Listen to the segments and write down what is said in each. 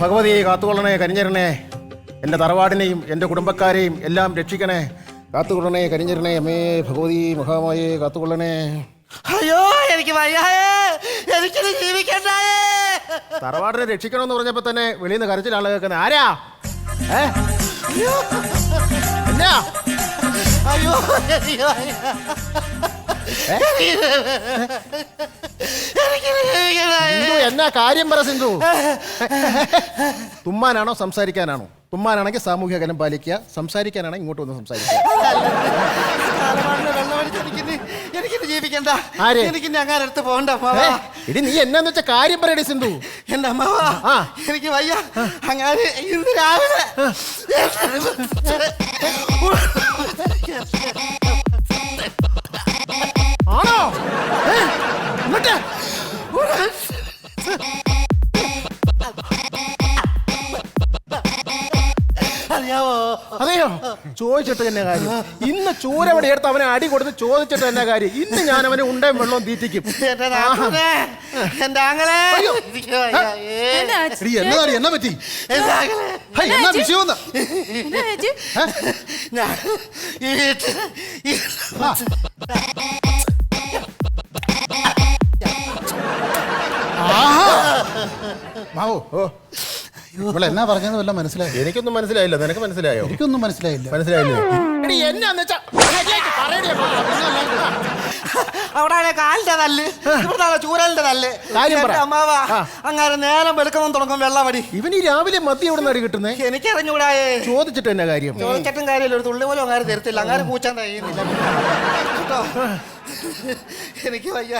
ഭഗവതി കാത്തുകൊള്ളണേ കരിഞ്ഞരണേ. എന്റെ തറവാടിനെയും എന്റെ കുടുംബക്കാരെയും എല്ലാം രക്ഷിക്കണേ. കാത്തുകൊള്ളണേ കരിഞ്ഞരണേ. അമ്മേ ഭഗവതി മഹാമായേ കാത്തുകൊള്ളണേ. അയ്യോ എനിക്ക് വയ്യായേ. എനിക്കിത് ജീവിക്കണ്ടായേ. തറവാടിനെ രക്ഷിക്കണമെന്ന് പറഞ്ഞപ്പോ തന്നെ വെളിയിൽ നിന്ന് കരച്ചിലാണ് കേൾക്കുന്നത്. ആരാ? ഏ? എന്നാ? അയ്യോ സിന്ധു എന്നാ കാര്യം പറ സിന്ധു? തുമ്മാനാണോ സംസാരിക്കാനാണോ? തുമ്മാനാണെങ്കിൽ സാമൂഹിക അകലം പാലിക്കുക സംസാരിക്കാനാണെങ്കിൽ ഇങ്ങോട്ട് വന്ന് സംസാരിക്കുക. എനിക്കിത് ജീവിക്കണ്ട. ആര്? എനിക്ക് ഞങ്ങളുടെ അടുത്ത് പോകണ്ട? അമ്മാവാ. ഇടി നീ എന്നാന്ന് വെച്ച കാര്യം പറയടി സിന്ധു. എന്റെ അമ്മാവാ ആ. എനിക്ക് വയ്യ. അങ്ങനെ ഇന്ന് രാവിലെ ആണോ? ഇങ്ങോട്ട് ചോദിച്ചിട്ട് തന്നെ കാര്യം. ഇന്ന് ചൂരവടി എടുത്ത് അവനെ അടി കൊടുത്ത് ചോദിച്ചിട്ട് തന്നെ കാര്യം. ഇന്ന് ഞാൻ അവനെ ഉണ്ടേ വെള്ളം തീറ്റിക്കും. എന്നാ പറ്റി? എന്നാ വിഷയം ഈ മാവോ ഓ ഇവിടെ എന്നാ പറഞ്ഞത് വല്ല മനസ്സിലായി? എനിക്കൊന്നും മനസ്സിലായില്ല. നിനക്ക് മനസ്സിലായോ? എനിക്കൊന്നും മനസ്സിലായില്ല. മനസ്സിലായില്ലേ? എടി എന്നാന്ന് വെച്ചാ ശരിയായിട്ട് പറയടി അമ്മ. അവിടെ കാലിന്റെ തല്ല് ഇവിടെ ചൂരലിന്റെ തല്ല്. കാര്യം പറ. എന്റെ അമ്മാവാ ആ. അങ്ങനെ നേരം വെളുക്കണം തുടങ്ങും വെള്ളമടി ഇവൻ ഈ രാവിലെ മദ്യം എവിടെ നിന്നാണ് എനിക്ക് എനിക്കറിഞ്ഞൂടായേ ചോദിച്ചിട്ട് എന്നാ കാര്യം? ചോദിച്ചിട്ടും കാര്യമില്ല ഒരു തുള്ളി പോലും അങ്ങനെ തരത്തില്ല. അങ്ങനെ കൂച്ചാൻ കഴിയുന്നില്ല കേട്ടോ? എനിക്ക് വയ്യ.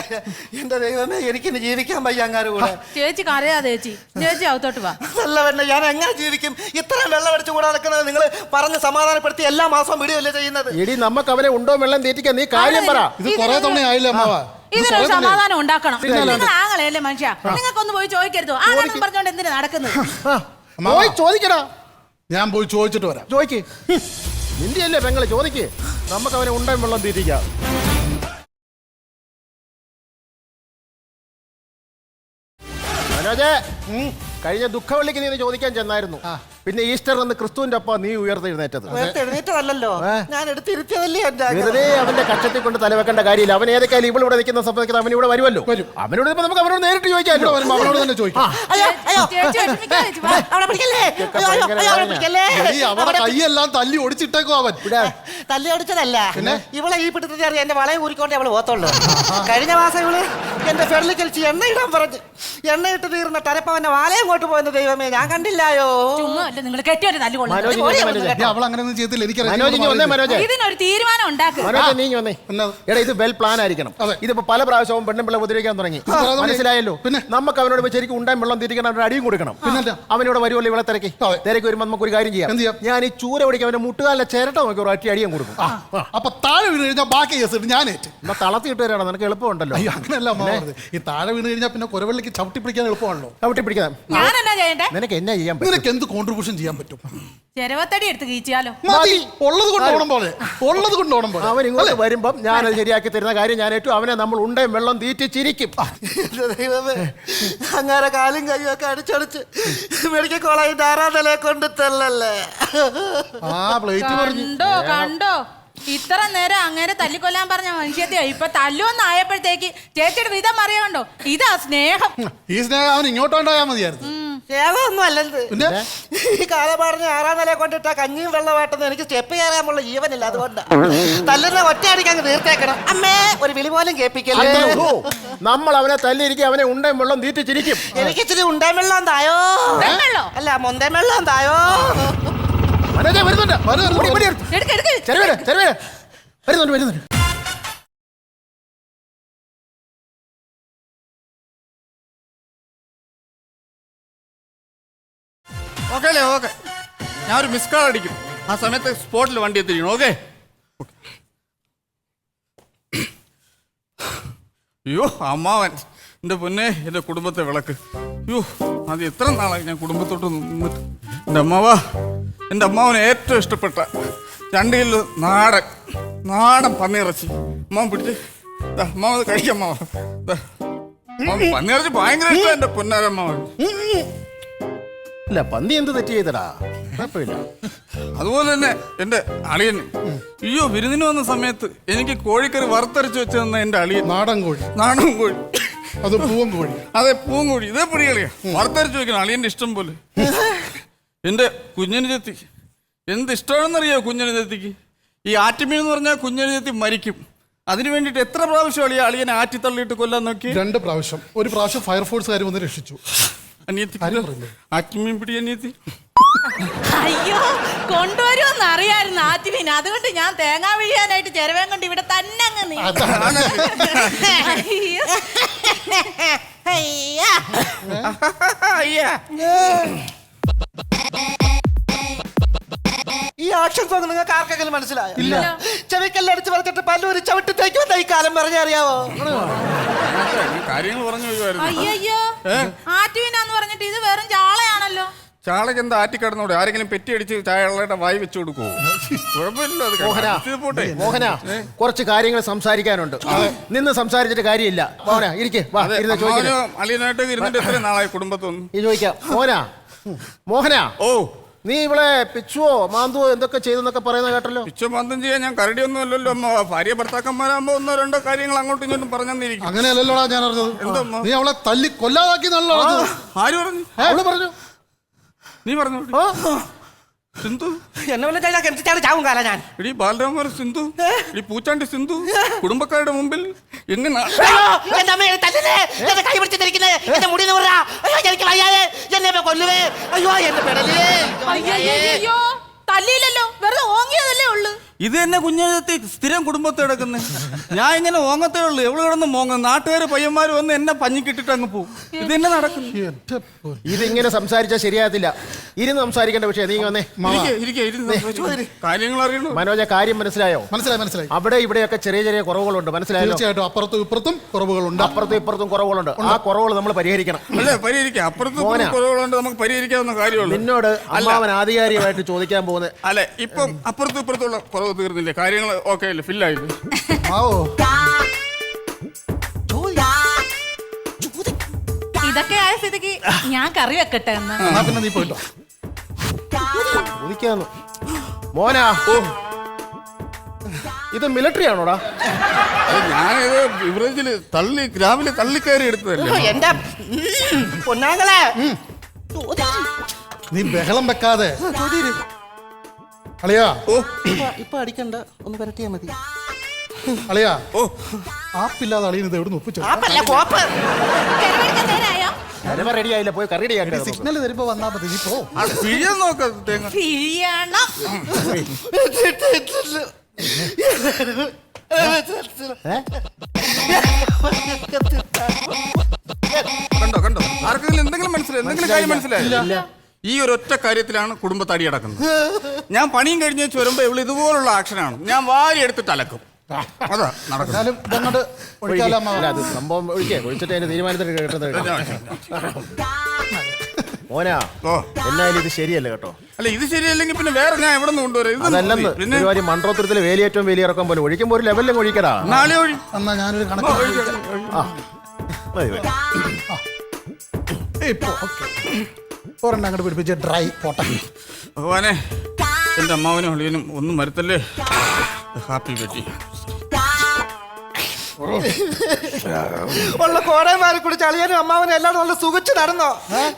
എന്റെ ദൈവമേ എനിക്കിന്ന് ജീവിക്കാൻ വയ്യ അങ്ങാര് കൂടെ. ചേച്ചി കരയാതെ ചേച്ചി. ചേച്ചി അകത്തോട്ട് വാ. നല്ല പെണ്ണെ ഞാൻ എങ്ങനെ ജീവിക്കും? ഇത്രയും വെള്ളം അടിച്ചു കൂടെ നിങ്ങൾ പറഞ്ഞ് സമാധാനപ്പെടുത്തി എല്ലാ മാസവും വീഡിയോ ചെയ്യുന്നത്? എടി നമുക്ക് അവനെ ഉണ്ടോ വെള്ളം തീറ്റിക്കാൻ നീ കാര്യം പറ. ഇത് കുറെ തവണ ആയില്ല അമ്മാവാ ഇത് ഇതിനൊരു സമാധാനം ഉണ്ടാക്കണം. നിങ്ങൾ ആങ്ങളെയല്ലേ മനുഷ്യ? നിങ്ങൾക്കൊന്ന് പോയി ചോദിക്കരുത്? ആണെന്നും പറഞ്ഞോണ്ട് എന്തിനാ നടക്കുന്നത്? പോയി ചോദിക്കടാ. ഞാൻ പോയി ചോദിച്ചിട്ട് വരാം. ചോദിക്ക്. നിന്റെ അല്ലേ പെങ്ങളെ? ചോദിക്ക്. നമുക്ക് അവനെ ഉണ്ടോ വെള്ളം തീറ്റിക്കാം. മനോജേ കഴിഞ്ഞ ദുഃഖവള്ളിക്ക് നീ ചോദിക്കാൻ ചെന്നായിരുന്നു. പിന്നെ ഈസ്റ്റർ എന്ന് ക്രിസ്തുവിന്റെ ഒപ്പം നീ ഉയർത്തെഴുന്നേറ്റത്. നേരത്തെ എഴുന്നേറ്റതല്ലോ ഞാൻ എടുത്തിരുത്തിയതല്ലേ എന്റെ ആഗ്രഹം. വെറുതെ അവന്റെ കക്ഷത്തിൽ കൊണ്ട് തലവെക്കേണ്ട കാര്യമില്ല. അവൻ ഏതൊക്കെയാലും ഇവിടെ ഇവിടെ നിൽക്കുന്ന സമയത്ത് അവൻ ഇവിടെ വരുമല്ലോ. വരും. അവനോട് ഇപ്പൊ നമുക്ക് അവനോട് നേരിട്ട് ചോദിക്കാമല്ലോ. വരുമ്പോ അവനോട് തന്നെ ചോദിക്കാം. അയ്യോ അയ്യോ ചേച്ചി വിഷമിക്കാതെ ചേച്ചി വാ. അവിടെ പിടിക്കല്ലേ? അയ്യോ അയ്യോ അയ്യോ, അവിടെ പിടിക്കല്ലേ? എടി, അവരുടെ കൈയെല്ലാം തല്ലി ഒടിച്ചിട്ടേക്കോ അവൻ. തല്ലി അടിച്ചതല്ല ഇവളെ ഈ പിടുത്തത്തിൽ അറിയാം. എന്റെ വളയെ ഊരിക്കൊണ്ട് അവൾ പോത്തുള്ളൂ കഴിഞ്ഞ മാസം ഇവൾ എന്റെ ഫെഡറൽ കളിച്ച് എണ്ണ ഇടാൻ പറഞ്ഞു. എണ്ണ ഇട്ട് തീർന്ന തരപ്പവന്റെ വാലയും കൊണ്ട് പോയെന്ന് ദൈവമേ ഞാൻ കണ്ടില്ലായോ? ചുമ്മാ നിങ്ങൾ കെട്ടിയൊരു തല്ലുകൊള്ളു മനോജ് അവൾ അങ്ങനെ ഒന്നും ചെയ്തില്ല മനോജ് ഇങ്ങ് വന്നേ എനിക്കറിയാം മനോജ്. ഇതിനൊരു തീരുമാനം ഉണ്ടാക്കുക മനോജ് നീ ഇങ്ങ് വന്നേ. എന്നാ? എടാ ഇത് വെൽ പ്ലാൻ ആയിരിക്കണം. അതെ. ഇതിപ്പോ പല പ്രാവശ്യവും പെണ്ണും പിള്ള ഉപദ്രവിക്കാൻ തുടങ്ങി. ആ, അതെ. മനസ്സിലായല്ലോ? പിന്നെ? നമുക്ക് അവനോട് പോയി ശരിക്കും ഉണ്ടായും വെള്ളം തിരിക്കണം അവരുടെ അടിയും കൊടുക്കണം? അവനോട് വരുമല്ലോ ഇവിടെ തിരക്കി? അതെ. തിരക്ക് വരുമ്പോൾ നമുക്ക് ഒരു കാര്യം എന്ത് ചെയ്യാം? ചെയ്യാം? ഞാൻ ഈ ചൂര പിടിക്കാൻ അവന്റെ മുട്ടുകാലിലെ ചിരട്ട നോക്കി ഒരു അടിയും കൊടുക്കും. അപ്പൊ താഴെ വീണ് കഴിഞ്ഞാൽ ബാക്കി കേസ് ഞാൻ ഏറ്റു. എന്നാ തളർത്തി ഇട്ട് വരാണോ നിനക്ക് എളുപ്പമുണ്ടല്ലോ. അയ്യോ അങ്ങനെയല്ല അമ്മ പറഞ്ഞത്. ഈ താഴെ വീണ് കഴിഞ്ഞാൽ പിന്നെ കുരവള്ളിക്ക് ചവിട്ടി പിടിക്കാൻ എളുപ്പമാണല്ലോ. ചവിട്ടി പിടിക്കാം ഞാൻ എന്നാ ചെയ്യണ്ടേ? നിനക്ക് എന്നാ ചെയ്യാൻ പറ്റും? നിനക്ക് എന്ത് കോൺട്രിബ്യൂഷൻ ചെയ്യാൻ പറ്റും. ചെരവത്തടി എടുത്ത് കീച്ചിയാലോ? മതി. ഉള്ളത് കൊണ്ട് ഓണം പോലെ. ഉള്ളത് കൊണ്ട് ഓണം പോലെ. അവൻ ഇങ്ങോട്ട് വരുമ്പം അത് ശരിയാക്കി തരുന്ന കാര്യം ഞാൻ ഏറ്റവും അവനെ നമ്മൾ ഉണ്ടയും വെള്ളം തീറ്റിച്ചിരിക്കും അങ്ങനെ കാലും കൈയും ഒക്കെ അടിച്ചടിച്ച് മെഡിക്കൽ കോളേജ് ധാരാതലയെ കൊണ്ട് തല്ലല്ലേ? ആ പ്ലേറ്റ് പറഞ്ഞു. കണ്ടോ? കണ്ടോ ഇത്ര നേരം അങ്ങനെ തല്ലിക്കൊല്ലാൻ പറഞ്ഞ മനുഷ്യത്തെ ഇപ്പൊ തല്ലുവെന്ന് ആയപ്പോഴത്തേക്ക് ചേച്ചിയുടെ വിധം അറിയാണ്ടോ ഇതാ സ്നേഹം. ഈ സ്നേഹം അവൻ ഇങ്ങോട്ടോണ്ടായാൽ മതിയായിരുന്നു. ഏതൊന്നും അല്ലത്. പിന്നെ? ഈ കാലം പറഞ്ഞ് ആറാം നില കൊണ്ടിട്ട കഞ്ഞിയും വെള്ളമാട്ടെന്ന് എനിക്ക് സ്റ്റെപ്പ് കയറാമുള്ള ജീവനില്ല അതുകൊണ്ട്. തല്ലുന്ന ഒറ്റയടിക്ക് അങ്ങ് തീർത്തേക്കണം. അമ്മേ ഒരു വിളി പോലും കേൾപ്പിക്കല്ലേ. നമ്മൾ അവനെ തല്ലിയിരിക്കും അവനെ ഉണ്ടയും വെള്ളം തീറ്റിച്ചിരിക്കും എനിക്ക് ഇച്ചിരി ഉണ്ടേ വെള്ളം തായോ? അല്ല മുന്തേ വെള്ളം തായോ? വരുന്നുണ്ട്. വരുന്നുണ്ട് വരുന്നുണ്ട്. വരൂ, ഓക്കെ അല്ലേ ഓക്കെ ഞാൻ ഒരു മിസ് കോൾ അടിക്കും. ആ സമയത്ത് സ്പോട്ടിൽ വണ്ടി എത്തിക്കണം ഓക്കെ അയ്യോ അമ്മാവൻ. എന്റെ പൊന്നെ എന്റെ കുടുംബത്തെ വിളക്ക്. അയ്യോ അത് എത്ര നാളായി ഞാൻ കുടുംബത്തോട്ട് നിന്നിട്ട്. എന്റെ അമ്മാവ എന്റെ അമ്മാവന് ഏറ്റവും ഇഷ്ടപ്പെട്ട രണ്ട് കിലോ നാടൻ നാടൻ പന്നിയിറച്ചി. അമ്മാവൻ പിടിച്ച് ദാ, അമ്മാവൻ ഇത് കഴിക്കാം അമ്മാവ പന്നിയിറച്ചി ഭയങ്കര ഇഷ്ടം എന്റെ പൊന്നാരമ്മാവൻ ഇല്ല പന്നി എന്ത് തെറ്റ് ചെയ്തടാ? കുഴപ്പമില്ല. അതുപോലെ തന്നെ എന്റെ അളിയൻ അയ്യോ വിരുന്നിന് വന്ന സമയത്ത് എനിക്ക് കോഴിക്കറി വറുത്തരച്ച് വെച്ച് തന്ന എന്റെ അളിയൻ. നാടൻ കോഴി. നാടൻ കോഴി. അത് പൂവൻ കോഴി. അതെ പൂങ്കോഴി ഇതേ പൊടി കളിയാ വറുത്തരച്ച് വെക്കണം അളിയന്റെ ഇഷ്ടം പോലെ. എന്റെ കുഞ്ഞിന് ചെത്തി. എന്ത് ഇഷ്ടമാണെന്നറിയോ കുഞ്ഞിന് ചെത്തിക്ക്? ഈ ആറ്റുമീൻ എന്ന് പറഞ്ഞാൽ കുഞ്ഞിന് ചെത്തി മരിക്കും. അതിനു വേണ്ടിയിട്ട് എത്ര പ്രാവശ്യം അളിയ അളിയനെ ആറ്റി തള്ളിയിട്ട് കൊല്ലാൻ നോക്കി? രണ്ട് പ്രാവശ്യം. ഒരു പ്രാവശ്യം ഫയർഫോഴ്സുകാർ വന്ന് രക്ഷിച്ചു. അനിയത്തി കാര്യം പറയില്ലേ? പിടി അനിയത്തി. അയ്യോ കൊണ്ടുവരുമെന്ന് അറിയായിരുന്നു ആറ്റുമീൻ അതുകൊണ്ട് ഞാൻ തേങ്ങാ വീഴാനായിട്ട് ചെരവേ കൊണ്ട് ഇവിടെ തന്നെ അങ്ങ് നീ അയ്യോ. ഈ ആക്ഷൻ സോങ് നിങ്ങൾക്ക് ആർക്കെങ്കിലും മനസ്സിലായോ? ഇല്ല. ചെവിക്കെല്ലാം അടിച്ച് പറിച്ചിട്ട് പല്ലൊരു ചവിട്ടി തേക്കുമെന്ന ഈ കാലം പറഞ്ഞറിയാവോ? ഈ കാര്യങ്ങൾ പറഞ്ഞു വരുമായിരുന്നു അയ്യയ്യോ. ആറ്റുമീനാന്ന് പറഞ്ഞിട്ട് ഇത് വെറും ചാളയാണല്ലോ? ചാളക്ക് എന്താ ആറ്റിക്കടന്നോടെ ആരെങ്കിലും പെറ്റി അടിച്ച് ചായകളുടെ വായി വെച്ചു കൊടുക്കുവോ? കുഴപ്പമില്ല അത് മോഹന ഇത് പോട്ടെ. മോഹന കുറച്ച് കാര്യങ്ങൾ സംസാരിക്കാനുണ്ട്. നിന്ന് സംസാരിച്ചിട്ട് കാര്യമില്ല. മോഹന ഇരിക്കെ. വാ അതെ, ഇരുന്ന് ചോദിക്കട്ടെ അമ്മാവനും അളിയനായിട്ട് ഇരുന്നിട്ട് എത്ര നാളായി കുടുംബത്തൊന്നും? ചോദിക്കാം. മോഹന മോഹന. ഓ. നീ ഇവളെ പിച്ചുവോ മാന്തുവോ എന്തൊക്കെ ചെയ്തെന്നൊക്കെ പറയുന്ന കേട്ടല്ലോ? പിച്ചബന്ധം ചെയ്യാൻ ഞാൻ കരടിയൊന്നും അല്ലല്ലോ അമ്മ. ഭാര്യ ഭർത്താക്കന്മാരാകുമ്പോ ഒന്നോ രണ്ടോ കാര്യങ്ങൾ അങ്ങോട്ടും ഇങ്ങോട്ടും പറഞ്ഞെന്നിരിക്കും. അങ്ങനെയല്ലല്ലോടാ ഞാൻ അറിഞ്ഞത്. എന്തോ നീ അവളെ തല്ലി കൊല്ലാതാക്കി നല്ല ആര് പറഞ്ഞു? അവൾ പറഞ്ഞു. നീ പറഞ്ഞു സിന്ധു? എന്നെ വല്ല കഴിഞ്ഞാൽ കിണറ്റിച്ചാണ് ചാവും കാല ഞാൻ. ഇടി ബാലരാമൻ സിന്ധു ഇടി പൂച്ചാണ്ടി സിന്ധു കുടുംബക്കാരുടെ മുമ്പിൽ എങ്ങനെ എന്റെ കൈ എന്റെ മുടി നിവറ അയ്യോ എനിക്ക് വയ്യാതെ എന്നെ കൊല്ലുവേ. അയ്യോ എന്റെ പെടലേ അയ്യോ തല്ലിയില്ലല്ലോ വെറുതെ ഓങ്ങിയതല്ലേ ഉള്ളു. ഇത് തന്നെ കുഞ്ഞത്തി സ്ഥിരം കുടുംബത്തെ കിടക്കുന്നത് ഞാൻ ഇങ്ങനെ ഓങ്ങത്തേ ഉള്ളൂ. എവിടെ കിടന്ന് മോങ്ങ? നാട്ടുകാർ പയ്യന്മാര് വന്ന് എന്നെ പഞ്ഞിക്കിട്ടിട്ട് അങ്ങ് പോകും ഇത് തന്നെ നടക്കുന്നു. ഇതിങ്ങനെ സംസാരിച്ചാൽ ശരിയാകത്തില്ല. ഇരുന്ന് സംസാരിക്കേണ്ട പക്ഷേ നീ വന്നേ. കാര്യങ്ങൾ അറിയണോ? മനോജ കാര്യം മനസ്സിലായോ? മനസ്സിലായി മനസ്സിലായി. അവിടെ ഇവിടെയൊക്കെ ചെറിയ ചെറിയ കുറവുകളുണ്ട്. മനസ്സിലായോ തീർച്ചയായിട്ടും അപ്പുറത്തും ഇപ്പുറത്തും കുറവുകളുണ്ട്. അപ്പുറത്തും ഇപ്പുറത്തും കുറവുകളുണ്ട്. ആ കുറവുകൾ നമ്മൾ പരിഹരിക്കണം. അല്ലേ പരിഹരിക്കാം. അപ്പുറത്തും. കുറവുകളുണ്ട്. നമുക്ക് പരിഹരിക്കാവുന്ന കാര്യമുള്ളൂ. നിന്നോട് അമ്മാവൻ ആധികാരികമായിട്ട് ചോദിക്കാൻ പോകുന്നത് അല്ലെ ഇപ്പം അപ്പുറത്തും ഇപ്പുറത്തുള്ള കുറവ് തീർന്നില്ലേ? കാര്യങ്ങൾ ഓക്കെ അല്ലേ? ഫില്ലായില്ലേ ആവോ ഇതൊക്കെ ആയ സ്ഥിതിക്ക് ഞാൻ കറി വെക്കട്ടെ എന്ന്. എന്നാ പിന്നെ നീ പോയിട്ടോ ചോദിക്കാന്ന് മോനാ. ഇത് മിലിറ്ററി ആണോടാ? ഞാനിത് ബിവറേജിൽ തള്ളി രാവിലെ തള്ളിക്കയറി എടുത്തതല്ലേ? എന്റെ പൊന്നാങ്ങളെ. നീ ബഹളം വെക്കാതെ. അളിയാ. ഓ. ഇപ്പൊ അടിക്കണ്ട. ഒന്ന് വരട്ടിയാ മതി. അളിയാ. ഓ. ആപ്പില്ലാതെ അളിയുന്നത് എവിടെ ഒപ്പിച്ചു ആപ്പല്ല കോപ്പ്. നേരായോ നിലവ റെഡി ആയില്ല പോയി കറി റെഡി ആക്കട്ടെ നമുക്ക്. സിഗ്നൽ തരുമ്പോ വന്നാ മതി നീ പോ. ആ പിഴിയാൻ നോക്ക തേങ്ങ. പിഴിയണം. ഏ? കണ്ടോ കണ്ടോ? ആർക്കെങ്കിലും എന്തെങ്കിലും മനസ്സിലായി? എന്തെങ്കിലും കാര്യം മനസ്സിലായില്ല ഇല്ല. ഈ ഒരു ഒറ്റ കാര്യത്തിലാണ് കുടുംബത്തടി അടക്കുന്നത്. ഞാൻ പണിയും കഴിഞ്ഞ് വെച്ച് വരുമ്പോ ഇവൾ ഇതുപോലുള്ള ആക്ഷനാണ്. ഞാൻ വാരി എടുത്തിട്ട് അലക്കും. അതാ നടക്കുന്നത് എന്നാലും ഇതങ്ങോട്ട് ഒഴിക്കാലോ അമ്മ? അല്ല അത് സംഭവം ഒഴിക്കേ. ഒഴിച്ചിട്ട് അതിന്റെ തീരുമാനത്തിൽ കേട്ടത് മോനാ ഓ. എന്നായാലും ഇത് ശരിയല്ല കേട്ടോ. അല്ല ഇത് ശരിയല്ലെങ്കിൽ പിന്നെ വേറെ ഞാൻ എവിടെ നിന്ന് കൊണ്ടുവരാം? ഇത് അതല്ലെന്ന് മതി. പിന്നെ ഒരുപാട് മൺട്രോത്തുരത്തിലെ വേലിയേറ്റവും വേലിയിറക്കം പോലെ ഒഴിക്കുമ്പോൾ ഒരു ലെവലിലും ഒഴിക്കടാ. നാളെ എന്നാ ഞാനൊരു കണക്ക്. ആ മതി, മതി. ഇപ്പോ ഓക്കെ. ഒരെണ്ണം അങ്ങോട്ട് പിടിപ്പിച്ച് ഡ്രൈ പോട്ടെ. ഭഗവാനെ എന്റെ അമ്മാവനും അളിയനും ഒന്നും വരുത്തല്ലേ? ഹാപ്പി പറ്റി ഉള്ള കോടയന്മാരെ കൂടി അളിയാനും അമ്മാവനും എല്ലാം നല്ല സുഖിച്ച് നടന്നോ?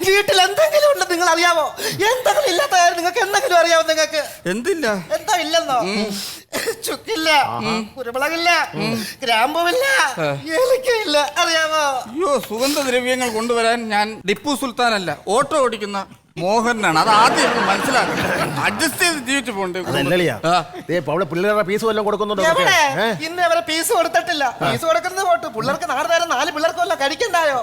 വീട്ടിൽ എന്തെങ്കിലും ഉണ്ട് നിങ്ങൾ അറിയാവോ എന്തെങ്കിലും ഇല്ലാത്ത കാര്യം നിങ്ങൾക്ക് എന്തെങ്കിലും അറിയാവോ നിങ്ങൾക്ക്? എന്തില്ല? എന്താ ഇല്ലെന്നോ? ചുക്കില്ല കുരുമുളകില്ല ഗ്രാമ്പുമില്ല ഏലക്കയില്ല അറിയാമോ അയ്യോ സുഗന്ധദ്രവ്യങ്ങൾ കൊണ്ടുവരാൻ ഞാൻ ടിപ്പു സുൽത്താനല്ല ഓട്ടോ ഓടിക്കുന്ന മോഹനാണ്. അത് ആദ്യം മനസ്സിലാക്കണം അഡ്ജസ്റ്റ് ചെയ്ത് ജീവിച്ചു പോകണ്ടേ. അതല്ലളിയാ ആ. ദേ ഇപ്പൊ അവിടെ പിള്ളേരുടെ പീസ് വല്ലതും കൊടുക്കുന്നുണ്ടോ? എവിടെ? ഏ? ഇന്ന് അവരെ പീസ് കൊടുത്തിട്ടില്ല. പീസ് കൊടുക്കുന്നത് പോട്ട്. പിള്ളേർക്ക് നാളെ നേരം നാല് പിള്ളേർക്ക് വല്ല കഴിക്കണ്ടായോ?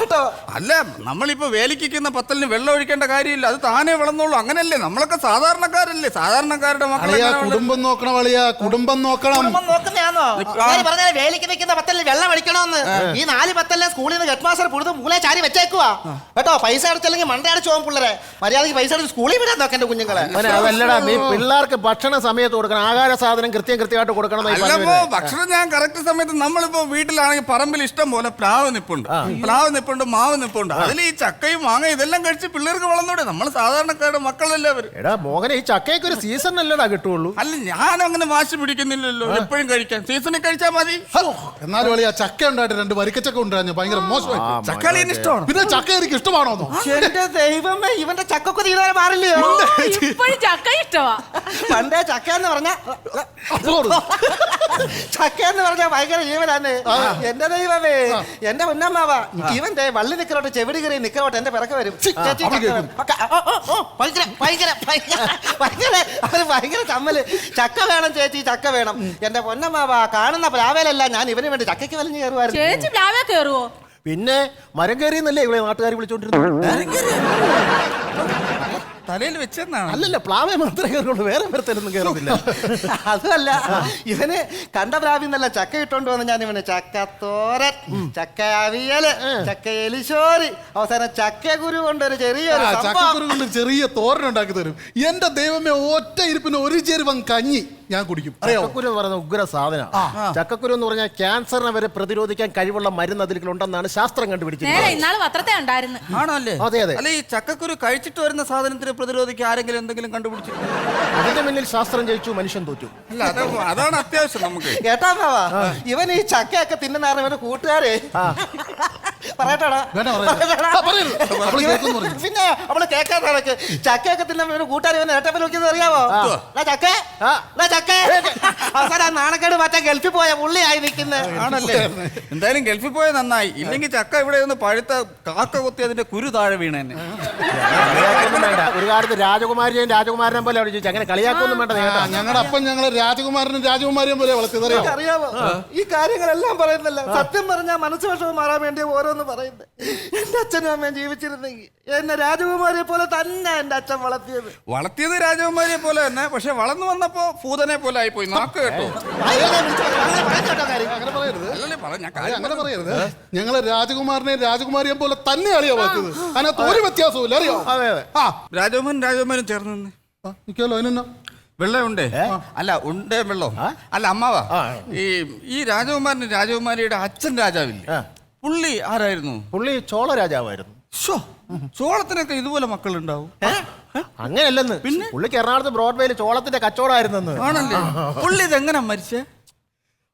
കേട്ടോ? അല്ല നമ്മളിപ്പോ വേലിക്കുന്ന പത്തലിന് വെള്ളം ഒഴിക്കേണ്ട കാര്യമില്ല. അത് താനേ വളർന്നോളൂ. അങ്ങനല്ലേ? നമ്മളൊക്കെ സാധാരണക്കാരല്ലേ. സാധാരണക്കാരുടെ മക്കളെ അളിയാ എങ്ങനെ? കുടുംബം നോക്കണം അളിയാ കുടുംബം നോക്കണം. കുടുംബം നോക്കുന്നതാണോ. ഞാൻ പറഞ്ഞാൽ വേലിക്ക് നിൽക്കുന്ന പത്തലിൽ വെള്ളം അടിക്കണമെന്ന് ഈ നാല് പത്തലിനെ സ്കൂളിൽ നിന്ന് ഹെഡ് മാസ്റ്റർ പുഴുത് മൂലെ ചാരി വെച്ചേക്കുവാ. കേട്ടോ? പൈസ അടച്ചല്ലെങ്കിൽ മണ്ട അടിച്ചു പോകും പിള്ളേരെ. മര്യാദയ്ക്ക് പൈസ എടുത്ത് സ്കൂളിൽ വിടാൻ നോക്കേണ്ട കുഞ്ഞുങ്ങളെ. മോനെ അതല്ലടാ നീ പിള്ളേർക്ക് ഭക്ഷണ സമയത്ത് കൊടുക്കണം ആഹാര സാധനം കൃത്യം കൃത്യമായിട്ട് കൊടുക്കണം എന്നാ ഈ പറഞ്ഞു അല്ലപ്പോ വരുന്നത്. ഭക്ഷണം ഞാൻ കറക്റ്റ് സമയത്ത് നമ്മളിപ്പോ വീട്ടിലാണെങ്കിൽ പറമ്പിൽ ഇഷ്ടം പോലെ പ്ലാവ് നിപ്പുണ്ട്. പ്ലാവ് നിപ്പുണ്ട് മാവ് നിപ്പുണ്ട്. അതിൽ ഈ ചക്കയും മാങ്ങയും ഇതെല്ലാം കഴിച്ച് പിള്ളേർക്ക് വളർന്നൂടെ. നമ്മൾ സാധാരണക്കാരുടെ മക്കളല്ലേ അവർ. എടാ മോഹനെ ഈ ചക്കയ്ക്ക് ഒരു സീസൺ അല്ലടാ കിട്ടുള്ളൂ. അല്ല ഞാൻ അങ്ങനെ വാശി പിടിക്കുന്നില്ലല്ലോ. എപ്പോഴും കഴിക്കാൻ. സീസണിൽ കഴിച്ചാൽ മതി. എന്നാലും ആ ചക്ക ഉണ്ടായിട്ട് രണ്ട് വരിക്കച്ചക്ക ഉണ്ടായിരുന്നു. ഭയങ്കര മോശമായി. ചക്കളി ഇഷ്ടമാണ്? പിന്നെ ചക്ക എനിക്ക് ഇഷ്ടമാണോന്നോ? എന്റെ ദൈവമേ ഇവന്റെ ചക്കൊക്കെ തീരാൻ മാറില്ലയോ? ഇപ്പോഴും ചക്ക ഇഷ്ടമാ പണ്ടേ ചക്ക എന്ന് പറഞ്ഞ. ചക്ക എന്ന് പറഞ്ഞ ഭയങ്കര ജീവനാണ്. എന്റെ ദൈവമേ എന്റെ ഉന്നമ്മാവ ഇവന്റെ വള്ളി നിക്കലോട്ട് ചെവിടി കയറി നിക്കലോട്ട് എന്റെ പിറക്ക് വരും. ഭയങ്കര ഭയങ്കര ഭയങ്കര ഭയങ്കര അവർ ഭയങ്കര ചമ്മൽ. ചക്ക വേണം ചേച്ചി ചക്ക വേണം. എന്റെ പൊന്നമ്മാവ കാണുന്ന പ്ലാവേലല്ല ഞാൻ ഇവന് വേണ്ടി ചക്കയ്ക്ക് വലിഞ്ഞു കയറുമായിരുന്നു ചേച്ചി പ്ലാവേ പിന്നെ മരം കയറിയെന്നല്ലേ ഇവിടെ നാട്ടുകാർ വിളിച്ചോണ്ടിരുന്നത്? തലയിൽ വെച്ചെന്നാണ്. അല്ലല്ല പ്ലാവേ മാത്രമേ കയറുള്ളൂ വേറെ പുറത്തേലൊന്നും കയറുന്നില്ല അതുമല്ല ഇവന് കണ്ട പ്രാവിന്നല്ല ചക്ക ഇട്ടോണ്ട് വന്ന് ഞാൻ ഇവനെ ചക്ക തോരൻ ചക്ക അവിയൽ ചക്ക എലിശോരി അവസാനം ചക്ക കുരു കൊണ്ടൊരു ചെറിയൊരു ആ, സംഭവം. ചക്കക്കുരു കൊണ്ട് ചെറിയ തോരൻ ഉണ്ടാക്കി തരും. എന്റെ ദൈവമേ ഒറ്റ ഇരിപ്പിന് ഒരു ചെരുവൻ കഞ്ഞി. ഞാൻ കുടിക്കും. അറിയാമോ ചക്കക്കുരു എന്ന് പറയുന്ന ഉഗ്ര സാധന ചക്കക്കുരു എന്ന് പറഞ്ഞാൽ ക്യാൻസറിനെ വരെ പ്രതിരോധിക്കാൻ കഴിവുള്ള മരുന്ന് അതിലുണ്ടെന്നാണ് ശാസ്ത്രം നേരെ കണ്ടുപിടിച്ചിരിക്കുന്നത് ഇന്നാൾ പത്രത്തെ ഉണ്ടായിരുന്നു. ആണോ അതെ, അതെ. അല്ല ഈ ചക്കക്കുരു കഴിച്ചിട്ട് വരുന്ന സാധനത്തിന് പ്രതിരോധിക്കാൻ ആരെങ്കിലും എന്തെങ്കിലും കണ്ടുപിടിച്ചു അതിന്റെ മുന്നിൽ ശാസ്ത്രം ജയിച്ചു മനുഷ്യൻ തോറ്റു. അല്ല അത് അതാണ് അത്യാവശ്യം നമുക്ക്. കേട്ടാ ഇവൻ ഈ ചക്കയൊക്കെ തിന്നുന്നാണ് ഇവന്റെ കൂട്ടുകാരെ. പറയട്ടാടാ. വേണ്ട, പറയരുത്. ആ, പറയരുത്. അവൾ കേൾക്കുമെന്ന് പറഞ്ഞു. പിന്നെ അവൾ കേക്കാതെ നടക്ക് ചക്കയൊക്കെ തിന്ന ഇവന് വന്ന് ഏട്ടപ്പൻ നോക്കിയത് അറിയാവോ? ഡാ ചക്ക. ആ. ഡാ ചക്ക. അവസാനം ആ നാണക്കേട് മാറ്റാൻ ഗൾഫിൽ പോയ പുള്ളിയായി നിൽക്കുന്നത് ആണല്ലേ? എന്തായാലും ഗൾഫിൽ പോയ നന്നായി. ഇല്ലെങ്കിൽ ചക്ക ഇവിടെ നിന്ന് പഴുത്ത കാക്ക കൊത്തി അതിന്റെ കുരു താഴെ വീണേനെ. കളിയാക്കൊന്നും വേണ്ട. ഒരു കാലത്ത് രാജകുമാരിയെയും രാജകുമാരനെ പോലെ അവിടെ ചോദിച്ചു അങ്ങനെ കളിയാക്കൊന്നും വേണ്ട. ഞങ്ങളുടെ അപ്പൻ ഞങ്ങളെ രാജകുമാരനും രാജകുമാരിയും പോലെ വളർത്തിയത് അറിയാമോ ഈ കാര്യങ്ങളെല്ലാം പറയുന്നില്ല. സത്യം പറഞ്ഞാൽ മനസ്സ് വിഷമം മാറാൻ വേണ്ടി ഓരോന്ന് പറയുന്നത്. എന്റെ അച്ഛനും അമ്മയും ജീവിച്ചിരുന്നെങ്കിൽ എന്നെ രാജകുമാരിയെ പോലെ തന്നെ എന്റെ അച്ഛൻ വളർത്തിയത്. വളർത്തിയത് രാജകുമാരിയെ പോലെ തന്നെ പക്ഷെ വളർന്നു വന്നപ്പോ ഭൂതനെ പോലെ ആയിപ്പോയി. നാക്ക് കേട്ടോ. അങ്ങനെ പറയരുത്. അല്ലല്ലേ പറ ഞാൻ കാര്യം അങ്ങനെ പറയരുത്. ഞങ്ങളെ രാജകുമാരനെ രാജകുമാരിയെ പോലെ തന്നെ അറിയാ വളർത്തിയത് അതിനകത്ത് ഒരു വ്യത്യാസവും ഇല്ല അറിയോ അതെ അതെ. ആ. രാജകുമാരൻ രാജകുമാരൻ ചേർന്ന് നിന്ന്. അതിനെന്നോ നിൽക്കാലോ അതിനെന്നാ വെള്ളമുണ്ടേ അല്ല ഉണ്ടേ വെള്ളം അല്ല അമ്മാവാ. ഈ ഈ രാജകുമാരൻ രാജകുമാരിയുടെ അച്ഛൻ രാജാവില്ലേ. പുള്ളി ആരായിരുന്നു? പുള്ളി ചോള രാജാവായിരുന്നു. ഷോ ചോളത്തിനൊക്കെ ഇതുപോലെ മക്കളുണ്ടാവും. അങ്ങനെയല്ലെന്ന്. പിന്നെ? പുള്ളിക്ക് എറണാകുളത്ത് ബ്രോഡ്വേയിൽ ചോളത്തിന്റെ കച്ചവടമായിരുന്നെന്ന്. ആണല്ലേ? പുള്ളി ഇതെങ്ങനെ മരിച്ചേ?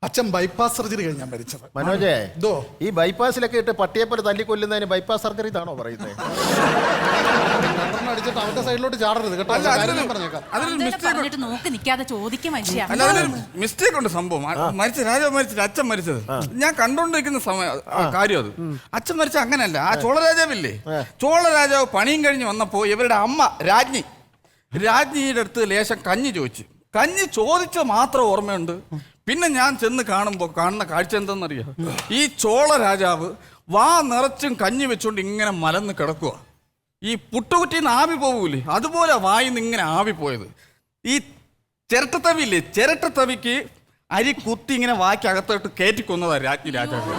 അച്ഛൻ ബൈപ്പാസ് സർജറി കഴിഞ്ഞാൽ മരിച്ചത്. മനോജേ എന്തോ ഈ ബൈപ്പാസിലൊക്കെ ഇട്ട് പട്ടിയെപ്പോലെ തല്ലിക്കൊല്ലുന്നതിന് ബൈപ്പാസ് സർജറി ഇതാണോ പറയുന്നത് രണ്ടെണ്ണം അടിച്ചിട്ട് അവന്റെ സൈഡിലോട്ട് ചാടരുത് കേട്ടോ. അല്ല കാര്യം അതിലൊരു ഞാൻ പറഞ്ഞേക്കാം. അതിലൊരു എന്തേലും മിസ്റ്റേക്ക് പറഞ്ഞിട്ട് നോക്കി നിക്കാതെ ചോദിക്കും മനുഷ്യ. അല്ല അതിലൊരു മിസ്റ്റേക്ക് ഉണ്ട് സംഭവം. ആ, മരിച്ച രാജാവ് മരിച്ചത് അച്ഛൻ മരിച്ചത്. ഞാൻ കണ്ടോണ്ടിരിക്കുന്ന സമയം ആ, കാര്യം അത്. അച്ഛൻ മരിച്ച അങ്ങനല്ല ആ ചോള രാജാവില്ലേ? ചോള രാജാവ് പണിയും കഴിഞ്ഞ് വന്നപ്പോ ഇവരുടെ അമ്മ രാജ്ഞി രാജ്ഞിയുടെ അടുത്ത് ലേശം കഞ്ഞി ചോദിച്ചു. കഞ്ഞി ചോദിച്ച മാത്രം ഓർമ്മയുണ്ട്. പിന്നെ ഞാൻ ചെന്ന് കാണുമ്പോൾ കാണുന്ന കാഴ്ച എന്തെന്നറിയാം ഈ ചോള രാജാവ് വാ നിറച്ചും കഞ്ഞി വെച്ചുകൊണ്ട് ഇങ്ങനെ മലന്ന് കിടക്കുക ഈ പുട്ടുകുറ്റിന്ന് ആവി പോകൂലേ അതുപോലെ വായിന്ന് ഇങ്ങനെ ആവി പോയത്. ഈ ചിരട്ടത്തവില്ലേ ചിരട്ടത്തവിക്ക് അരി കുത്തി ഇങ്ങനെ വാക്കകത്തോട്ട് കയറ്റി കൊന്നതാ രാജ്ഞി രാജാവ്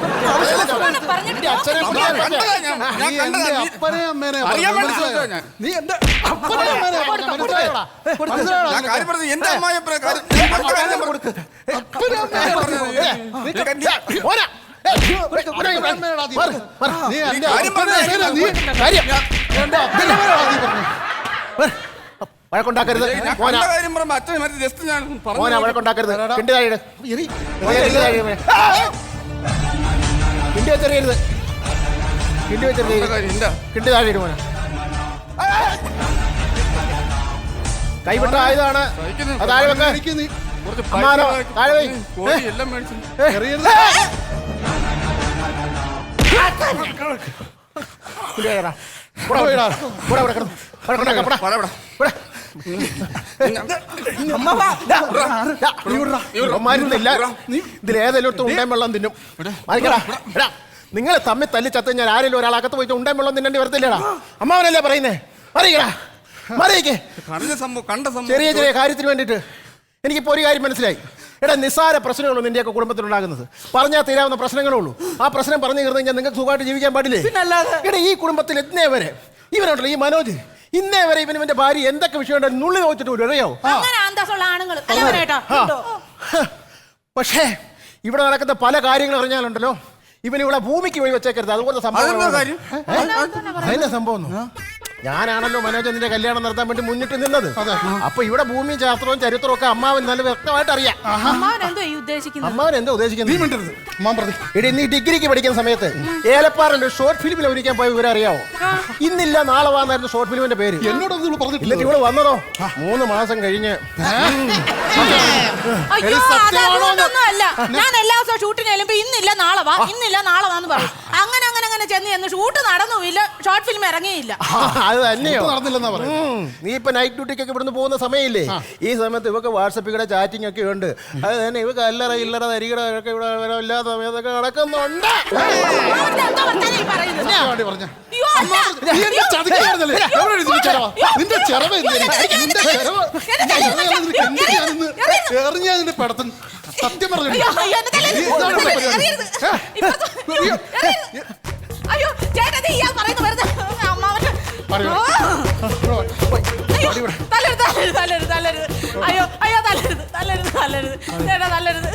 പറഞ്ഞിട്ട് അച്ഛനെ. കണ്ടതാ ഞാൻ. ഞാൻ നീ കണ്ടതാ. എന്റെ നീ- അപ്പനെ അമ്മേനെ അറിയാൻ വേണ്ടി മനസ്സിലായോ? ഞാൻ. നീ എന്റെ അപ്പനെ അമ്മേനെ പറഞ്ഞ മനസ്സിലായോടാ? മനസ്സിലായോടാ ഞാൻ കാര്യം പറഞ്ഞത് എന്റെ അമ്മായിയപ്പനെ കാര്യം ഞാൻ പറഞ്ഞ പറഞ്ഞു. അപ്പനെ അമ്മേനെ പറഞ്ഞത് നീ- പോരാ. അപ്പനെ അമ്മേനെടാ നീ. നീ എന്റെ കാര്യം അപ്പനെ പറഞ്ഞത് അമ്മേനെ നീ- കാര്യം എന്റെ അപ്പനെ അമ്മേനെടാ നീ പറഞ്ഞത്. വഴക്കുണ്ടാക്കരുത്. മോന. മോന കിണ്ടി താഴെ. കിണ്ടി വെച്ചെറിയരുത്. കിണ്ടി വെച്ചെറിയരുത്. കിണ്ടി താഴെ മോന. കൈവിട്ട ആയുധമാണ്. താഴെ വെക്ക്. അമ്മാനോ, എറിയരുത്. കിണ്ടി താഴെ ഇടാ. കൂടെ പോയിടാ. കൂടെ ഇവിടെ കിടന്നു. വഴക്കുണ്ടാക്ക, കൂടെ. ഉണ്ടേം വെള്ളം തിന്നും. മാറിക്കടാ. നിങ്ങൾ തമ്മിൽ തല്ലി ചത്ത് ഞാൻ ആരെങ്കിലും ഒരാളകത്ത് പോയിട്ട് ഉണ്ടേം വെള്ളം തിന്നേണ്ടി വരത്തില്ലടാ. അമ്മാവനല്ലേ പറയുന്നേ? മറിയടാ മറിയിക്കേ. ചെറിയ ചെറിയ കാര്യത്തിന് വേണ്ടിയിട്ട് എനിക്കിപ്പോൾ ഒരു കാര്യം മനസ്സിലായി. എടാ നിസ്സാര പ്രശ്നങ്ങളുള്ളൂ നിന്റെയൊക്കെ കുടുംബത്തിലുണ്ടാകുന്നത്. പറഞ്ഞാൽ തീരാവുന്ന പ്രശ്നങ്ങളേ ഉള്ളൂ ആ പ്രശ്നം പറഞ്ഞു തീർന്നു കഴിഞ്ഞാൽ നിങ്ങൾക്ക് സുഖമായിട്ട് ജീവിക്കാൻ പാടില്ലേ. എടാ ഈ കുടുംബത്തിൽ എത്തുന്നേ വരെ ഇവനുണ്ടല്ലോ ഈ മനോജ്. ഇന്നേ വരെ ഇവൻ ഇവന്റെ ഭാര്യ എന്തൊക്കെ വിഷയം നുള്ളി നോക്കിട്ട് വരും അറിയോ അങ്ങനെ അന്തസ്സുള്ള ആണുങ്ങൾ അല്ല പക്ഷേ ഇവിടെ നടക്കുന്ന പല കാര്യങ്ങൾ അറിഞ്ഞാലുണ്ടല്ലോ ഇവൻ ഇവിടെ ഭൂമിക്ക് വഴി വെച്ചേക്കരുത്. അതുപോലെ അതെന്താ സംഭവം കാര്യം? അതിന്റെ സംഭവം? ഒന്നും. ഞാനാണല്ലോ മനോജന്റെ കല്യാണം നടത്താൻ വേണ്ടി മുന്നിട്ട് നിന്നത്. അപ്പൊ ഇവിടെ ഭൂമിയും ശാസ്ത്രവും ചരിത്രവും ഒക്കെ അമ്മാവൻ നല്ല വ്യക്തമായിട്ട് അറിയാം. അമ്മാവൻ എന്തോ ഉദ്ദേശിക്കുന്നത്? അമ്മാവൻ എന്താ നീ ഉദ്ദേശിക്കുന്നത് മിണ്ടരുത്. അമ്മാൻ പ്രതി. എടി നീ ഡിഗ്രിക്ക് പഠിക്കുന്ന സമയത്ത് ഏലപ്പാറിന്റെ ഷോർട്ട് ഫിലിമിൽ അഭിനയിക്കാൻ പോയ വിവരം അറിയാവോ? ഇന്നില്ല നാളെ വന്നായിരുന്നു ഷോർട്ട് ഫിലിമിന്റെ പേര്. എന്നോട് പറഞ്ഞിട്ടില്ല. ഇവിടെ വന്നതോ? മൂന്ന് മാസം കഴിഞ്ഞ്. അയ്യോ അത് അല്ല ഞാൻ എല്ലാ ദിവസവും ഷൂട്ടിന് ചെല്ലുമ്പോ ഇന്നില്ല നാളെ വാ. ഇന്നില്ല നാളെ വാന്ന് പറയും. അങ്ങനെ അങ്ങനെ ചെന്ന് ചെന്ന് ഷൂട്ട് നടന്നുമില്ല ഷോർട്ട് ഫിലിം ഇറങ്ങിയില്ല. അത് തന്നെയോ? നടന്നില്ലെന്നാ പറയുന്നത്. ഉം. നീ ഇപ്പൊ നൈറ്റ് ഡ്യൂട്ടിക്കൊക്കെ ഇവിടുന്ന് പോകുന്ന സമയമില്ലേ? ഈ സമയത്ത് ഇവക്ക് വാട്സപ്പിൽ കൂടെ ചാറ്റിംഗ് ഒക്കെ ഉണ്ട്. അത് തന്നെ ഇവക്ക് അല്ലറ ഇല്ലറ തരികട ഒക്കെ ഇവിടെ ഇല്ലാത്ത സമയത്തൊക്കെ നടക്കുന്നുണ്ട്. പറഞ്ഞ? നിന്റെ? നിന്റെ. എറിഞ്ഞാ നിന്റെ സത്യം പറഞ്ഞു അയ്യോ, ചേട്ടാ നീ ഇയാൾ പറയുന്നു വെറുതെ. അമ്മാവന്. പറയൂ. ആ. അയ്യോ, തല്ലരുത് തല്ലരുത് തല്ലരുത് തല്ലരുത്. അയ്യോ അയ്യോ തല്ലരുത് തല്ലരുത് തല്ലരുത്. ചേട്ടാ തല്ലരുത്.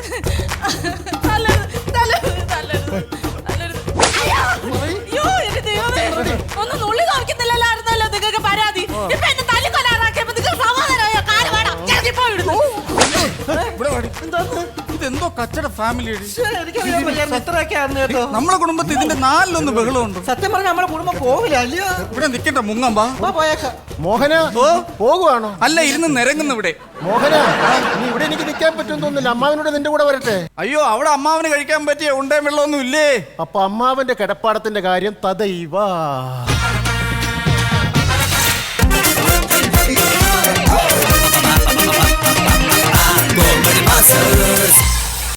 ഇതെന്തോ കച്ചട ഫാമിലി എനിക്കറിയാൻ വയ്യായിരുന്നു. ഇത്രയൊക്കെ ആയിരുന്നു കേട്ടോ. നമ്മളെ കുടുംബത്തിൽ ഇതിന്റെ നാലിലൊന്ന് ബഹളമുണ്ട്. സത്യം പറഞ്ഞ നമ്മുടെ കുടുംബം പോകില്ല അല്ലയോ? ഇവിടെ നിക്കട്ടെ മുങ്ങമ്പാ പോയേക്കാം. മോഹന പോകുവാണോ? അല്ല ഇരുന്ന് നിരങ്ങുന്നു ഇവിടെ. മോഹന നീ ഇവിടെ എനിക്ക് നിൽക്കാൻ പറ്റുമെന്ന് തോന്നുന്നില്ല. അമ്മാവനോട് നിന്റെ കൂടെ വരട്ടെ? അയ്യോ അവിടെ അമ്മാവന് കഴിക്കാൻ പറ്റിയ ഉണ്ടേ വെള്ളമൊന്നും ഇല്ലേ? അപ്പൊ അമ്മാവന്റെ കിടപ്പാടത്തിന്റെ കാര്യം തദൈവ Monsters.